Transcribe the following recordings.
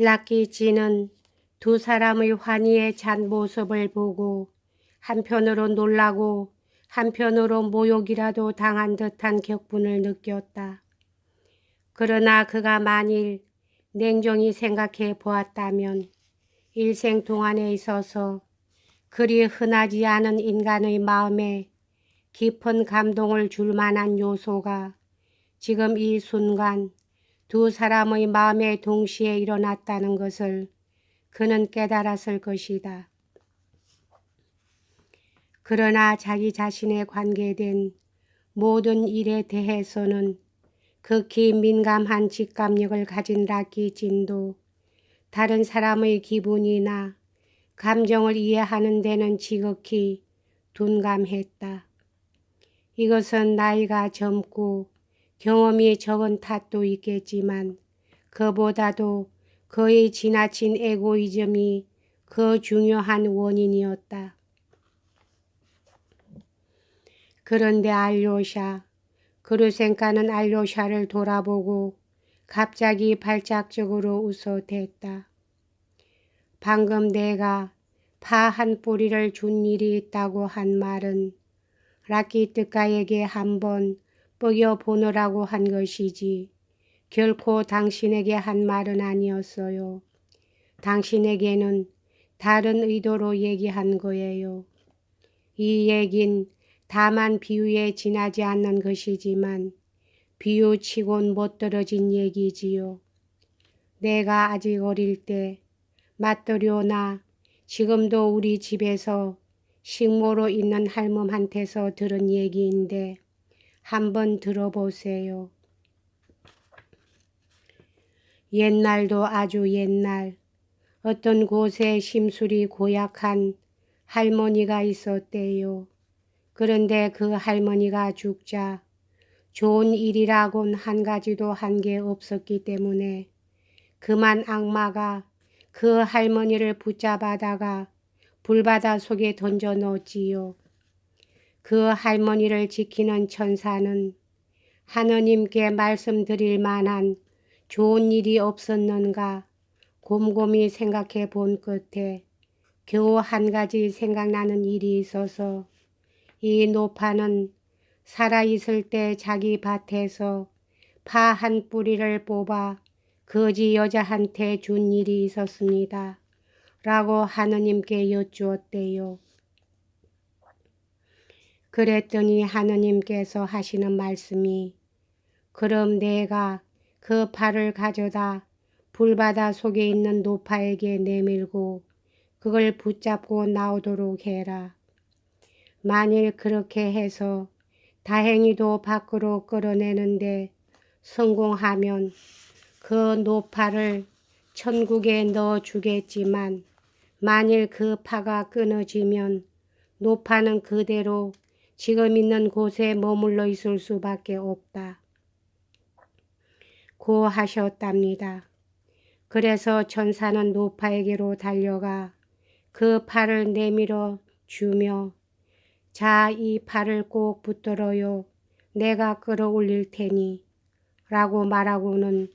락키 지는 두 사람의 환희에 찬 모습을 보고 한편으로 놀라고 한편으로 모욕이라도 당한 듯한 격분을 느꼈다. 그러나 그가 만일 냉정히 생각해 보았다면 일생 동안에 있어서 그리 흔하지 않은 인간의 마음에 깊은 감동을 줄 만한 요소가 지금 이 순간 두 사람의 마음에 동시에 일어났다는 것을 그는 깨달았을 것이다. 그러나 자기 자신에 관계된 모든 일에 대해서는 극히 민감한 직감력을 가진 라키진도 다른 사람의 기분이나 감정을 이해하는 데는 지극히 둔감했다. 이것은 나이가 젊고 경험이 적은 탓도 있겠지만 그보다도 그의 지나친 에고이즘이 그 중요한 원인이었다. 그런데 알료샤, 그루센카는 알료샤를 돌아보고 갑자기 발작적으로 웃어댔다. 방금 내가 파 한 뿌리를 준 일이 있다고 한 말은 라키트카에게 한번 뻐겨보느라고 한 것이지 결코 당신에게 한 말은 아니었어요. 당신에게는 다른 의도로 얘기한 거예요. 이 얘긴 다만 비유에 지나지 않는 것이지만 비유치곤 못 떨어진 얘기지요. 내가 아직 어릴 때 맞더료나 지금도 우리 집에서 식모로 있는 할멈한테서 들은 얘기인데 한번 들어보세요. 옛날도 아주 옛날 어떤 곳에 심술이 고약한 할머니가 있었대요. 그런데 그 할머니가 죽자 좋은 일이라곤 한 가지도 한 게 없었기 때문에 그만 악마가 그 할머니를 붙잡아다가 불바다 속에 던져 넣었지요. 그 할머니를 지키는 천사는 하느님께 말씀드릴 만한 좋은 일이 없었는가 곰곰이 생각해 본 끝에 겨우 한 가지 생각나는 일이 있어서 이 노파는 살아있을 때 자기 밭에서 파 한 뿌리를 뽑아 거지 여자한테 준 일이 있었습니다. 라고 하느님께 여쭈었대요. 그랬더니 하느님께서 하시는 말씀이 그럼 내가 그 팔을 가져다 불바다 속에 있는 노파에게 내밀고 그걸 붙잡고 나오도록 해라. 만일 그렇게 해서 다행히도 밖으로 끌어내는데 성공하면 그 노파를 천국에 넣어 주겠지만 만일 그 파가 끊어지면 노파는 그대로 지금 있는 곳에 머물러 있을 수밖에 없다. 고 하셨답니다. 그래서 천사는 노파에게로 달려가 그 팔을 내밀어 주며 자, 이 팔을 꼭 붙들어요. 내가 끌어올릴 테니. 라고 말하고는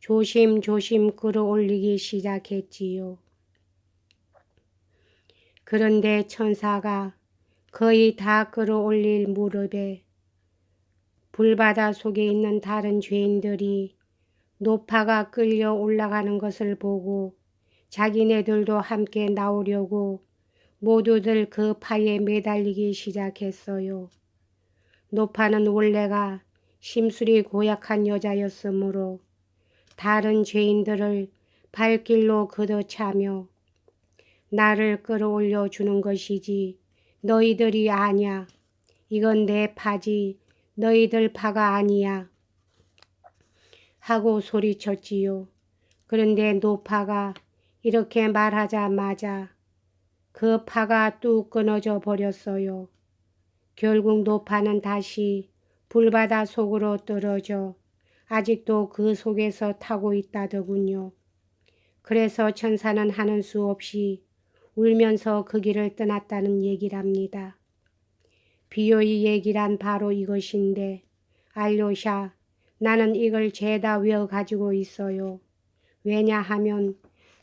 조심조심 끌어올리기 시작했지요. 그런데 천사가 거의 다 끌어올릴 무렵에 불바다 속에 있는 다른 죄인들이 노파가 끌려 올라가는 것을 보고 자기네들도 함께 나오려고 모두들 그 파에 매달리기 시작했어요. 노파는 원래가 심술이 고약한 여자였으므로 다른 죄인들을 발길로 걷어차며 나를 끌어올려 주는 것이지 너희들이 아냐. 이건 내 파지 너희들 파가 아니야. 하고 소리쳤지요. 그런데 노파가 이렇게 말하자마자 그 파가 뚝 끊어져 버렸어요. 결국 노파는 다시 불바다 속으로 떨어져 아직도 그 속에서 타고 있다더군요. 그래서 천사는 하는 수 없이 울면서 그 길을 떠났다는 얘기랍니다. 비요의 얘기란 바로 이것인데 알료샤 나는 이걸 죄다 외워 가지고 있어요. 왜냐하면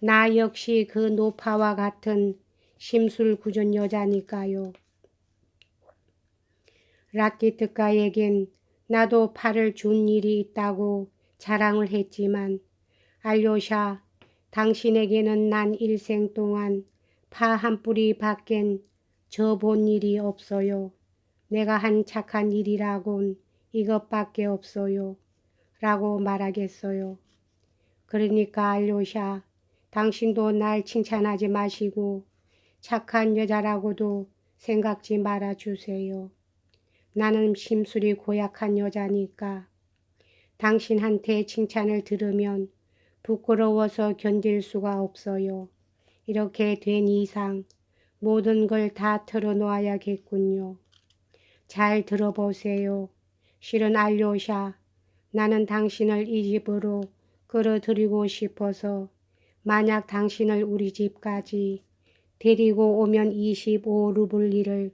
나 역시 그 노파와 같은 심술 구전 여자니까요. 라키트카에겐 나도 팔을 준 일이 있다고 자랑을 했지만 알료샤 당신에게는 난 일생 동안 파 한 뿌리 밖엔 저 본 일이 없어요. 내가 한 착한 일이라곤 이것밖에 없어요. 라고 말하겠어요. 그러니까 알료샤 당신도 날 칭찬하지 마시고 착한 여자라고도 생각지 말아주세요. 나는 심술이 고약한 여자니까 당신한테 칭찬을 들으면 부끄러워서 견딜 수가 없어요. 이렇게 된 이상 모든 걸 다 털어놓아야겠군요. 잘 들어보세요. 실은 알료샤, 나는 당신을 이 집으로 끌어들이고 싶어서 만약 당신을 우리 집까지 데리고 오면 25루블리를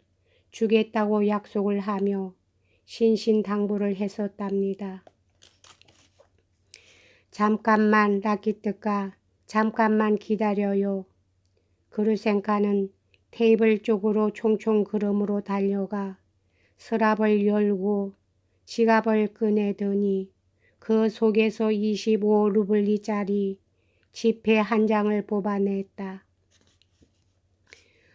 주겠다고 약속을 하며 신신당부를 했었답니다. 잠깐만 라키트가 잠깐만 기다려요. 그루센카는 테이블 쪽으로 총총 걸음으로 달려가 서랍을 열고 지갑을 꺼내더니 그 속에서 25루블리짜리 지폐 한 장을 뽑아냈다.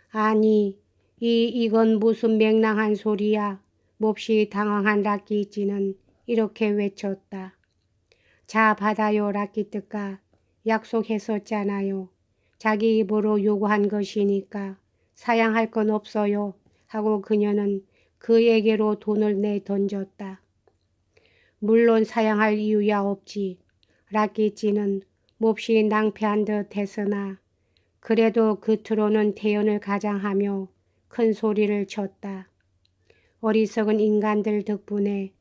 아니, 이, 이건 무슨 맹랑한 소리야. 몹시 당황한 라키지는 이렇게 외쳤다. 자, 받아요, 라키트가. 약속했었잖아요. 자기 입으로 요구한 것이니까 사양할 건 없어요. 하고 그녀는 그에게로 돈을 내 던졌다. 물론 사양할 이유야 없지. 라키지는 몹시 낭패한 듯 했으나 그래도 겉으로는 태연을 가장하며 큰 소리를 쳤다. 어리석은 인간들 덕분에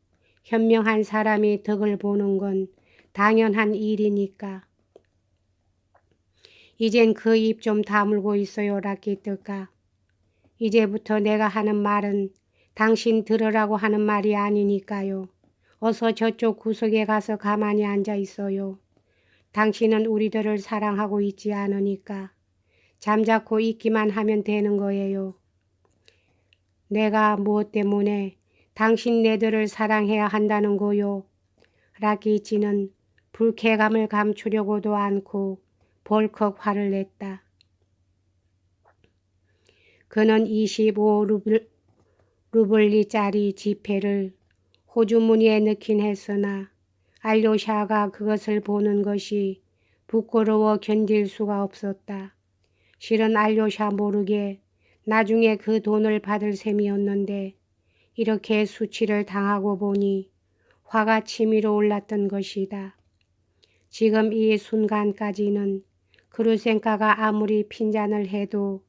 현명한 사람이 덕을 보는 건 당연한 일이니까. 이젠 그 입 좀 다물고 있어요, 라키트가. 이제부터 내가 하는 말은 당신 들으라고 하는 말이 아니니까요. 어서 저쪽 구석에 가서 가만히 앉아 있어요. 당신은 우리들을 사랑하고 있지 않으니까 잠자코 있기만 하면 되는 거예요. 내가 무엇 때문에 당신 네들을 사랑해야 한다는 거요. 라기치는 불쾌감을 감추려고도 않고 벌컥 화를 냈다. 그는 25 루블리짜리 지폐를 호주머니에 넣긴 했으나 알료샤가 그것을 보는 것이 부끄러워 견딜 수가 없었다. 실은 알료샤 모르게 나중에 그 돈을 받을 셈이었는데 이렇게 수치를 당하고 보니 화가 치밀어 올랐던 것이다. 지금 이 순간까지는 그루센카가 아무리 핀잔을 해도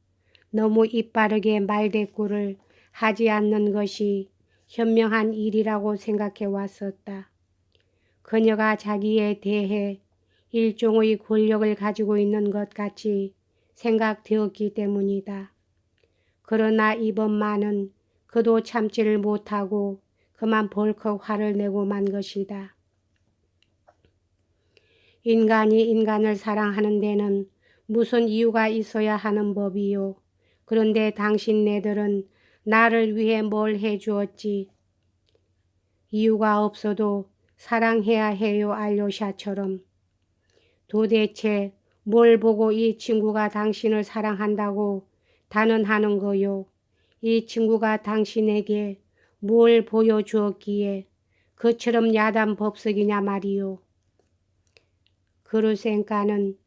너무 이빠르게 말대꾸를 하지 않는 것이 현명한 일이라고 생각해 왔었다. 그녀가 자기에 대해 일종의 권력을 가지고 있는 것 같이 생각되었기 때문이다. 그러나 이번만은 그도 참지를 못하고 그만 벌컥 화를 내고 만 것이다. 인간이 인간을 사랑하는 데는 무슨 이유가 있어야 하는 법이요. 그런데 당신네들은 나를 위해 뭘 해주었지. 이유가 없어도 사랑해야 해요 알료샤처럼. 도대체 뭘 보고 이 친구가 당신을 사랑한다고 단언하는 거요. 이 친구가 당신에게 뭘 보여주었기에 그처럼 야단 법석이냐 말이요. 그루센카는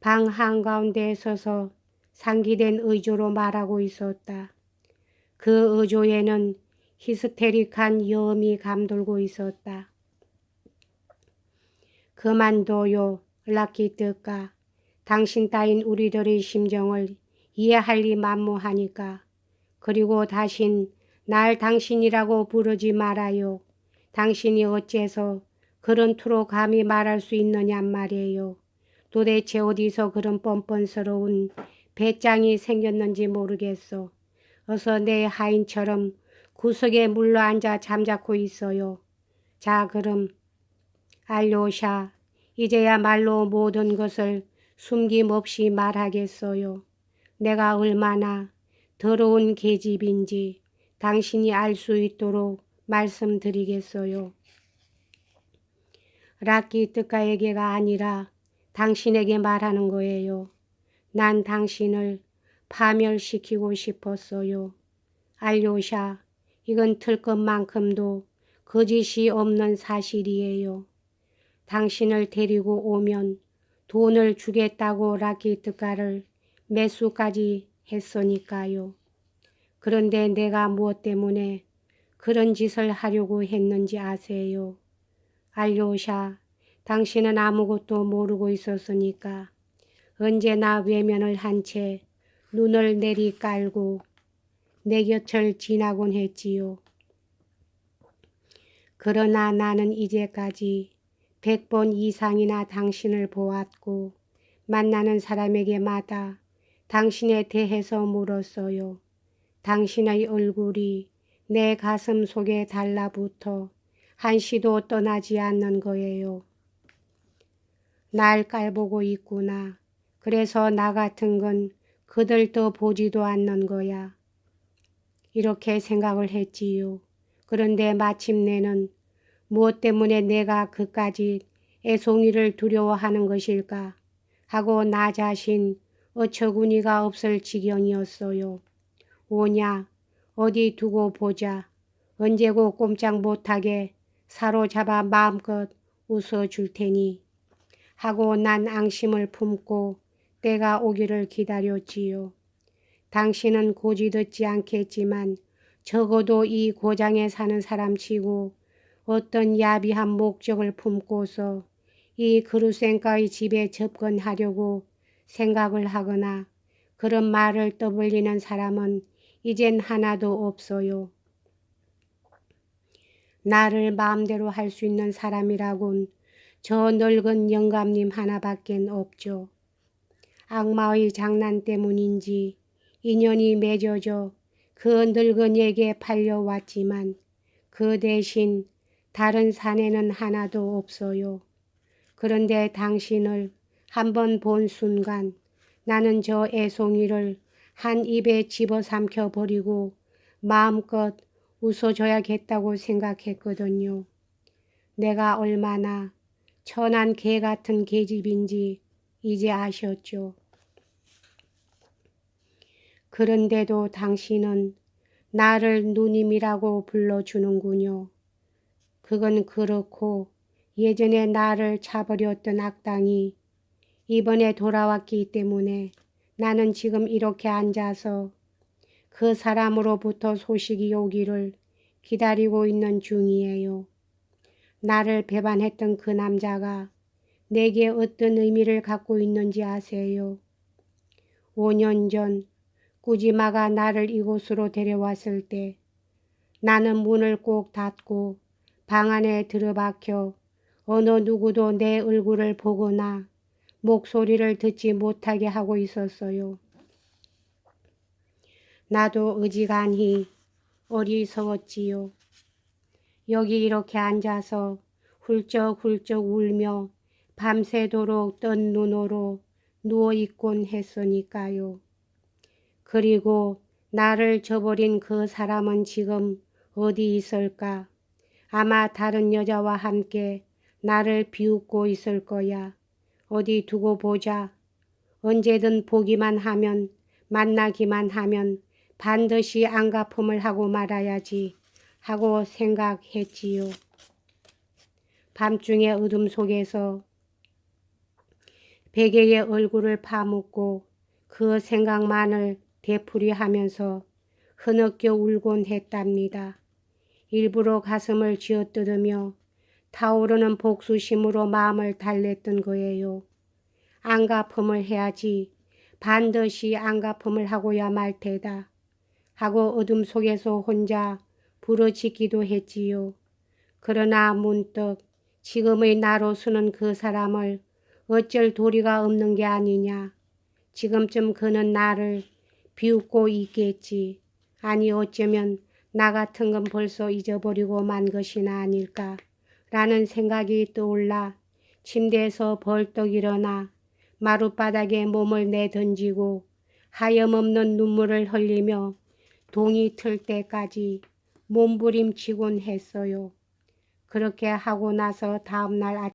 방 한가운데에 서서 상기된 의조로 말하고 있었다. 그 의조에는 히스테릭한 여음이 감돌고 있었다. 그만둬요, 라키트가. 당신 따윈 우리들의 심정을 이해할 리 만무하니까. 그리고 다신 날 당신이라고 부르지 말아요. 당신이 어째서 그런 투로 감히 말할 수 있느냔 말이에요. 도대체 어디서 그런 뻔뻔스러운 배짱이 생겼는지 모르겠어. 어서 내 하인처럼 구석에 물러 앉아 잠자코 있어요. 자 그럼 알료샤 이제야말로 모든 것을 숨김없이 말하겠어요. 내가 얼마나 더러운 계집인지 당신이 알 수 있도록 말씀드리겠어요. 뜻가에게가 아니라 당신에게 말하는 거예요. 난 당신을 파멸시키고 싶었어요. 알료샤, 이건 틀 것만큼도 거짓이 없는 사실이에요. 당신을 데리고 오면 돈을 주겠다고 라키트가를 매수까지 했으니까요. 그런데 내가 무엇 때문에 그런 짓을 하려고 했는지 아세요? 알료샤, 당신은 아무것도 모르고 있었으니까 언제나 외면을 한 채 눈을 내리 깔고 내 곁을 지나곤 했지요. 그러나 나는 이제까지 백 번 이상이나 당신을 보았고 만나는 사람에게마다 당신에 대해서 물었어요. 당신의 얼굴이 내 가슴 속에 달라붙어 한시도 떠나지 않는 거예요. 날 깔보고 있구나. 그래서 나 같은 건 그들도 보지도 않는 거야. 이렇게 생각을 했지요. 그런데 마침내는 무엇 때문에 내가 그까지 애송이를 두려워하는 것일까 하고 나 자신 어처구니가 없을 지경이었어요. 오냐 어디 두고 보자. 언제고 꼼짝 못하게 사로잡아 마음껏 웃어 줄 테니 하고 난 앙심을 품고 때가 오기를 기다렸지요. 당신은 고지 듣지 않겠지만 적어도 이 고장에 사는 사람치고 어떤 야비한 목적을 품고서 이 그루센가의 집에 접근하려고 생각을 하거나 그런 말을 떠벌리는 사람은 이젠 하나도 없어요. 나를 마음대로 할 수 있는 사람이라곤 저 늙은 영감님 하나밖엔 없죠. 악마의 장난 때문인지 인연이 맺어져 그 늙은이에게 팔려왔지만 그 대신 다른 사내는 하나도 없어요. 그런데 당신을 한번 본 순간 나는 저 애송이를 한 입에 집어삼켜 버리고 마음껏 웃어줘야겠다고 생각했거든요. 내가 얼마나 천한 개 같은 계집인지 이제 아셨죠. 그런데도 당신은 나를 누님이라고 불러주는군요. 그건 그렇고 예전에 나를 차버렸던 악당이 이번에 돌아왔기 때문에 나는 지금 이렇게 앉아서 그 사람으로부터 소식이 오기를 기다리고 있는 중이에요. 나를 배반했던 그 남자가 내게 어떤 의미를 갖고 있는지 아세요? 5년 전 꾸지마가 나를 이곳으로 데려왔을 때 나는 문을 꼭 닫고 방 안에 들어박혀 어느 누구도 내 얼굴을 보거나 목소리를 듣지 못하게 하고 있었어요. 나도 어지간히 어리석었지요. 여기 이렇게 앉아서 훌쩍훌쩍 울며 밤새도록 뜬 눈으로 누워있곤 했으니까요. 그리고 나를 저버린 그 사람은 지금 어디 있을까? 아마 다른 여자와 함께 나를 비웃고 있을 거야. 어디 두고 보자. 언제든 보기만 하면 만나기만 하면 반드시 안갚음을 하고 말아야지 하고 생각했지요. 밤중의 어둠 속에서 베개의 얼굴을 파묻고 그 생각만을 되풀이하면서 흐느껴 울곤 했답니다. 일부러 가슴을 쥐어뜯으며 타오르는 복수심으로 마음을 달랬던 거예요. 안갚음을 해야지 반드시 안갚음을 하고야 말 테다. 하고 어둠 속에서 혼자 부르짖기도 했지요. 그러나 문득 지금의 나로서는 그 사람을 어쩔 도리가 없는 게 아니냐. 지금쯤 그는 나를 비웃고 있겠지. 아니 어쩌면 나 같은 건 벌써 잊어버리고 만 것이나 아닐까. 라는 생각이 떠올라 침대에서 벌떡 일어나 마룻바닥에 몸을 내던지고 하염없는 눈물을 흘리며 동이 틀 때까지 몸부림치곤 했어요. 그렇게 하고 나서 다음날 아침